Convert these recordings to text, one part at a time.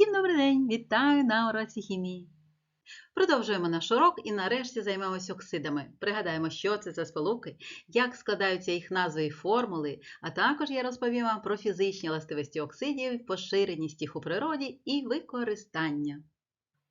Всім добрий день! Вітаю на уроці хімії. Продовжуємо наш урок і нарешті займемося оксидами. Пригадаємо, що це за сполуки, як складаються їх назви і формули, а також я розповім вам про фізичні властивості оксидів, поширеність їх у природі і використання.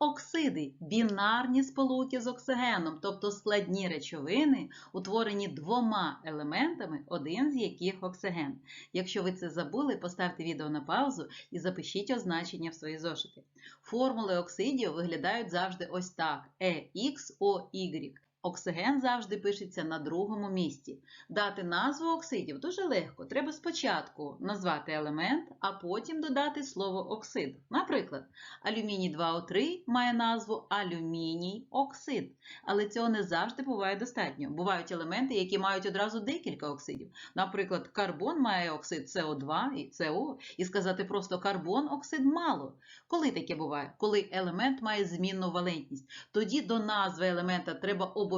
Оксиди бінарні сполуки з оксигеном, тобто складні речовини, утворені двома елементами, один з яких оксиген. Якщо ви це забули, поставте відео на паузу і запишіть означення в свої зошити. Формули оксидів виглядають завжди ось так: EXOY. Оксиген завжди пишеться на другому місці. Дати назву оксидів дуже легко. Треба спочатку назвати елемент, а потім додати слово оксид. Наприклад, алюміній 2О3 має назву алюміній оксид. Але цього не завжди буває достатньо. Бувають елементи, які мають одразу декілька оксидів. Наприклад, карбон має оксид СО2 і СО, і сказати просто карбон оксид мало. Коли таке буває? Коли елемент має змінну валентність. Тоді до назви елемента треба обов'язково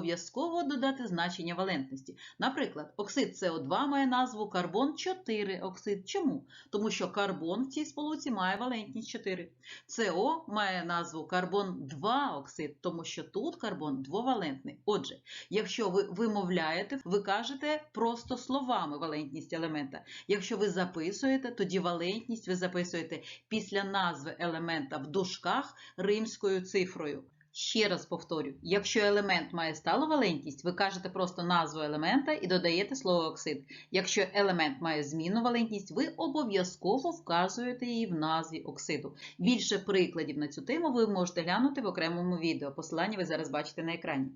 додати значення валентності. Наприклад, оксид СО2 має назву карбон 4 оксид. Чому? Тому що карбон в цій сполуці має валентність 4. СО має назву карбон 2 оксид, тому що тут карбон двовалентний. Отже, якщо ви вимовляєте, ви кажете просто словами валентність елемента. Якщо ви записуєте, тоді валентність ви записуєте після назви елемента в дужках римською цифрою. Ще раз повторю, якщо елемент має сталу валентність, ви кажете просто назву елемента і додаєте слово оксид. Якщо елемент має змінну валентність, ви обов'язково вказуєте її в назві оксиду. Більше прикладів на цю тему ви можете глянути в окремому відео. Посилання ви зараз бачите на екрані.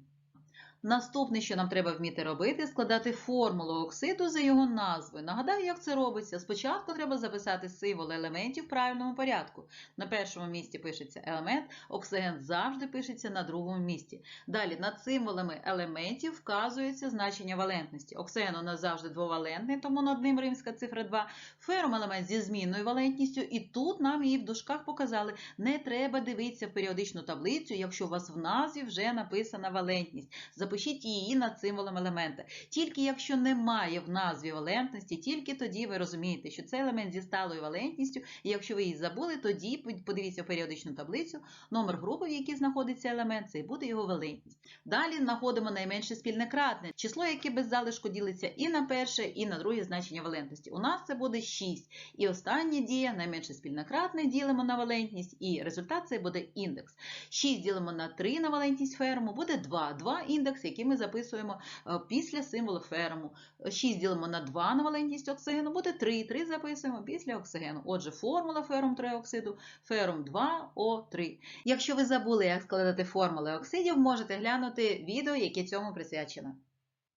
Наступне, що нам треба вміти робити, складати формулу оксиду за його назвою. Нагадаю, як це робиться. Спочатку треба записати символи елементів в правильному порядку. На першому місці пишеться елемент, оксиген завжди пишеться на другому місці. Далі над символами елементів вказується значення валентності. Оксиген у нас завжди двовалентний, тому над ним римська цифра 2. Ферум елемент зі змінною валентністю, і тут нам її в дужках показали. Не треба дивитися в періодичну таблицю, якщо у вас в назві вже написана валентність. Запишіть її над символом елемента. Тільки якщо немає в назві валентності, тільки тоді ви розумієте, що це елемент зі сталою валентністю, і якщо ви її забули, тоді подивіться в періодичну таблицю, номер групи, в якій знаходиться елемент, це і буде його валентність. Далі знаходимо найменше спільне кратне, число, яке без залишку ділиться і на перше, і на друге значення валентності. У нас це буде 6. І остання дія, найменше спільне кратне, ділимо на валентність, і результат це буде індекс. 6 ділимо на 3 на валентність ферму, буде 2. 2 індекс, який ми записуємо е, після символу ферму. 6 ділимо на 2 на валентність оксигену, буде 3. 3 записуємо після оксигену. Отже, формула ферум 3 оксиду, ферум 2О3. Якщо ви забули, як складати формули оксидів, можете глянути відео, яке цьому присвячено.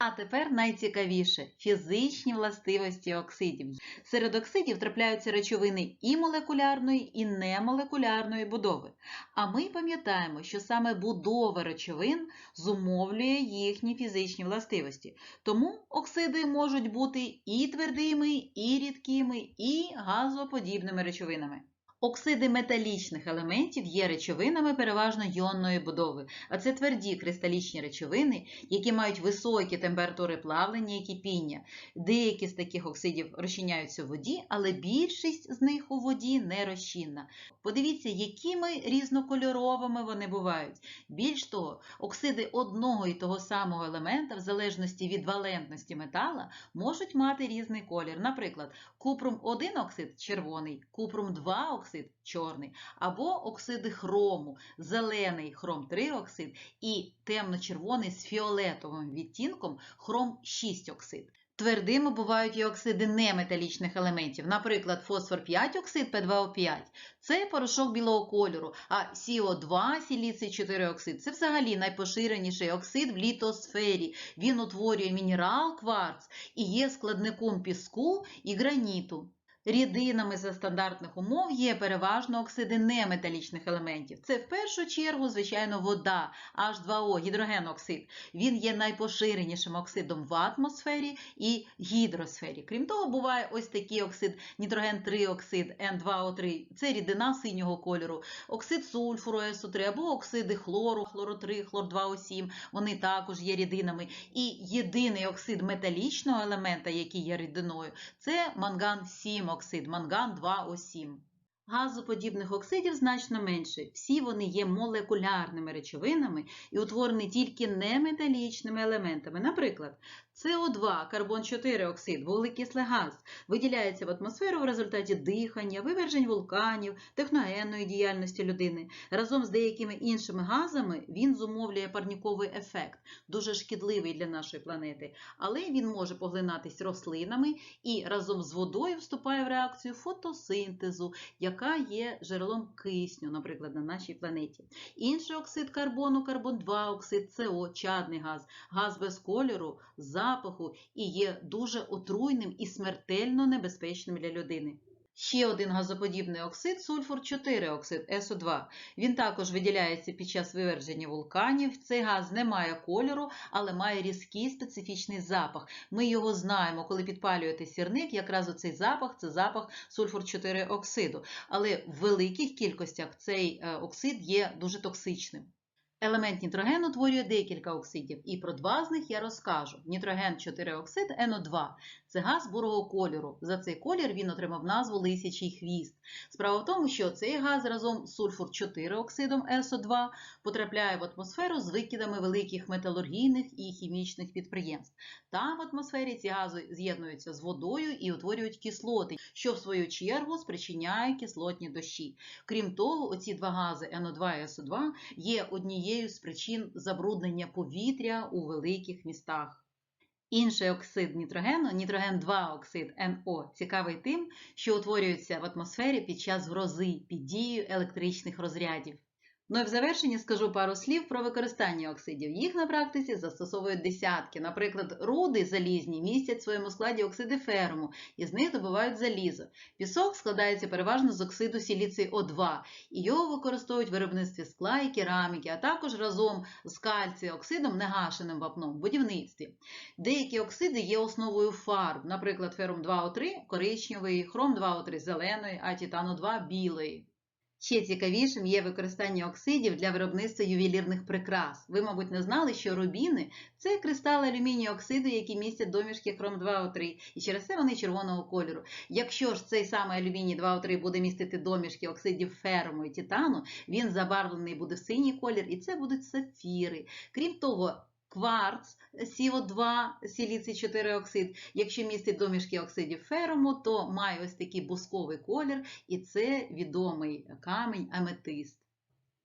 А тепер найцікавіше фізичні властивості оксидів. Серед оксидів трапляються речовини і молекулярної, і немолекулярної будови. А ми пам'ятаємо, що саме будова речовин зумовлює їхні фізичні властивості. Тому оксиди можуть бути і твердими, і рідкими, і газоподібними речовинами. Оксиди металічних елементів є речовинами переважно йонної будови, а це тверді кристалічні речовини, які мають високі температури плавлення і кипіння. Деякі з таких оксидів розчиняються в воді, але більшість з них у воді не розчинна. Подивіться, якими різнокольоровими вони бувають. Більш того, оксиди одного і того самого елемента, в залежності від валентності метала, можуть мати різний колір. Наприклад, купрум 1 оксид червоний, купрум 2 оксид оксид чорний, або оксиди хрому, зелений хром 3 оксид і темно-червоний з фіолетовим відтінком хром 6 оксид. Твердими бувають і оксиди неметалічних елементів, наприклад, фосфор 5 оксид P2O5 це порошок білого кольору, а СО2, сіліций 4 оксид це взагалі найпоширеніший оксид в літосфері. Він утворює мінерал кварц і є складником піску і граніту. Рідинами за стандартних умов є переважно оксиди неметалічних елементів. Це в першу чергу, звичайно, вода, H2O, гідрогеноксид. Він є найпоширенішим оксидом в атмосфері і гідросфері. Крім того, буває ось такий оксид, нітроген 3 оксид, N2O3, це рідина синього кольору, оксид сульфуру СО3 або оксиди хлору, хлору 3, хлор 2О7, вони також є рідинами. І єдиний оксид металічного елемента, який є рідиною, це манган 7 оксид, манган 2О7. Газоподібних оксидів значно менше. Всі вони є молекулярними речовинами і утворені тільки неметалічними елементами. Наприклад, СО2, карбон-4 оксид, вуглекислий газ виділяється в атмосферу в результаті дихання, вивержень вулканів, техногенної діяльності людини. Разом з деякими іншими газами він зумовлює парніковий ефект, дуже шкідливий для нашої планети, але він може поглинатись рослинами і разом з водою вступає в реакцію фотосинтезу, яка є джерелом кисню, наприклад, на нашій планеті. Інший оксид карбону, карбон-2 оксид СО, чадний газ, газ без кольору, запаху і є дуже отруйним і смертельно небезпечним для людини. Ще один газоподібний оксид сульфур 4 оксид СО2. Він також виділяється під час виверження вулканів. Цей газ не має кольору, але має різкий специфічний запах. Ми його знаємо, коли підпалюєте сірник, якраз оцей запах це запах сульфур 4 оксиду. Але в великих кількостях цей е, оксид є дуже токсичним. Елемент нітрогену утворює декілька оксидів, і про два з них я розкажу. Нітроген 4 оксид НО2 це газ бурого кольору. За цей колір він отримав назву лисячий хвіст. Справа в тому, що цей газ разом з сульфур 4 оксидом СО2 потрапляє в атмосферу з викидами великих металургійних і хімічних підприємств. Там в атмосфері ці гази з'єднуються з водою і утворюють кислоти, що в свою чергу спричиняє кислотні дощі. Крім того, оці два гази НО2 і СО2 є однією з причин забруднення повітря у великих містах. Інший оксид нітрогену, нітроген 2 оксид НО, цікавий тим, що утворюється в атмосфері під час грози під дією електричних розрядів. Ну і в завершенні скажу пару слів про використання оксидів. Їх на практиці застосовують десятки. Наприклад, руди залізні містять в своєму складі оксиди ферму, і з них добувають залізо. Пісок складається переважно з оксиду сіліцій О2, і його використовують в виробництві скла і кераміки, а також разом з кальціоксидом, негашеним вапном в будівництві. Деякі оксиди є основою фарб, наприклад, ферум 2О3 коричневий, хром 2О3 зеленої, а титану 2 білої. Ще цікавішим є використання оксидів для виробництва ювелірних прикрас. Ви, мабуть, не знали, що рубіни це кристали алюмінію оксиду, які містять домішки хром 2О3, і через це вони червоного кольору. Якщо ж цей самий алюміній 2О3 буде містити домішки оксидів ферму і титану, він забарвлений буде в синій колір, і це будуть сафіри. Крім того, Кварц СіО2, сіліцій 4 оксид. Якщо містить домішки оксидів ферому, то має ось такий бусковий колір, і це відомий камінь аметист.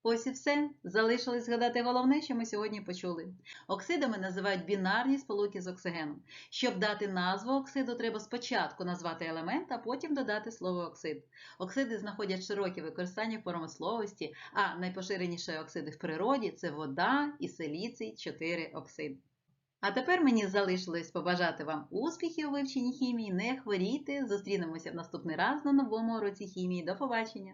Ось і все. Залишилось згадати головне, що ми сьогодні почули. Оксидами називають бінарні сполуки з оксигеном. Щоб дати назву оксиду, треба спочатку назвати елемент, а потім додати слово оксид. Оксиди знаходять широке використання в промисловості, а найпоширеніші оксиди в природі це вода і силіцій 4 оксид. А тепер мені залишилось побажати вам успіхів у вивченні хімії, не хворійте, зустрінемося в наступний раз на новому уроці хімії. До побачення!